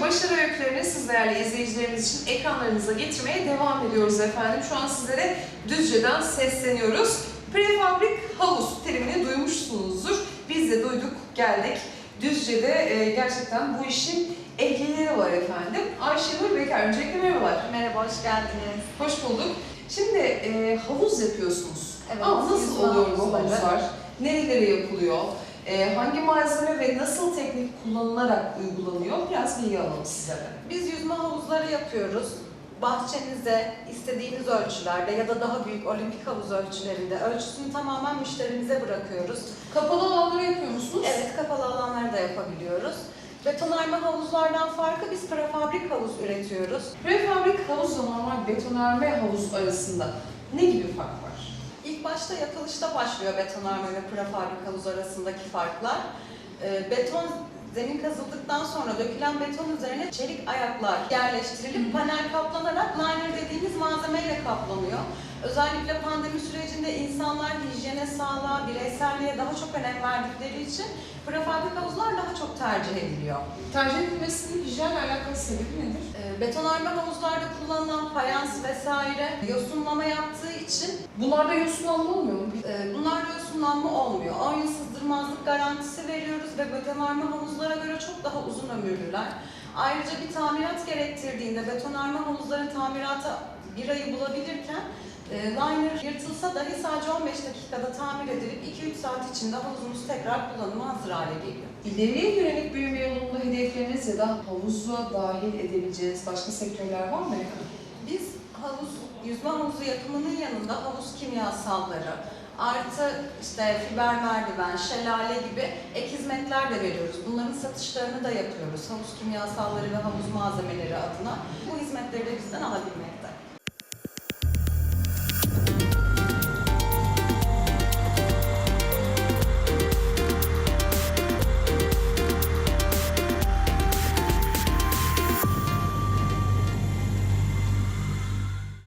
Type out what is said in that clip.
başarı öykülerini siz değerli izleyicilerimiz için ekranlarınıza getirmeye devam ediyoruz efendim. Şu an sizlere Düzce'den sesleniyoruz. Prefabrik havuz terimini duymuşsunuzdur. Biz de duyduk, geldik. Düzce'de e, gerçekten bu işin ehlileri var efendim. Ayşenur Bekar, öncelikle merhabalar. Merhaba, hoş geldiniz. Hoş bulduk. Şimdi e, havuz yapıyorsunuz. Evet, Ama nasıl oluyor bu havuzlar? Nerelere yapılıyor? E, hangi malzeme ve nasıl teknik kullanılarak uygulanıyor? Biraz bilgi alalım sizlerden. Biz yüzme havuzları yapıyoruz. Bahçenize istediğiniz ölçülerde ya da daha büyük olimpik havuz ölçülerinde ölçüsünü tamamen müşterimize bırakıyoruz. Kapalı alanları yapıyor musunuz? Evet, kapalı alanları da yapabiliyoruz. Betonarme havuzlardan farkı biz prefabrik havuz üretiyoruz. Prefabrik havuzla normal betonarme havuz arasında ne gibi fark var? Başta yapılışta başlıyor betonarme ve prefabrik havuz arasındaki farklar. Ee, beton zemin kazıldıktan sonra dökülen beton üzerine çelik ayaklar yerleştirilip panel kaplanarak liner dediğimiz malzemeyle kaplanıyor. Özellikle pandemi sürecinde insanlar hijyene, sağlığa, bireyselliğe daha çok önem verdikleri için prefabrik havuzlar daha çok tercih ediliyor. Tercih edilmesinin hijyenle alakalı sebebi nedir? Ee, Betonarme havuzlarda kullanılan fayans vesaire yosunlama yaptığı için Bunlarda yosun alma olmuyor mu? Ee, Bunlarda yosunlanma olmuyor. 10 yıl sızdırmazlık garantisi veriyoruz ve betonarme havuzlara göre çok daha uzun ömürlüler. Ayrıca bir tamirat gerektirdiğinde betonarme havuzların tamirata bir ayı bulabilirken e, liner yırtılsa dahi sadece 15 dakikada tamir edilip 2-3 saat içinde havuzumuz tekrar kullanıma hazır hale geliyor. İleriye yönelik büyüme yolunda hedefleriniz ya da havuza dahil edebileceğiniz başka sektörler var mı? Biz havuz, yüzme havuzu yapımının yanında havuz kimyasalları, artı işte fiber merdiven, şelale gibi ek hizmetler de veriyoruz. Bunların satışlarını da yapıyoruz. Havuz kimyasalları ve havuz malzemeleri adına. Bu hizmetleri de bizden alabilmekte.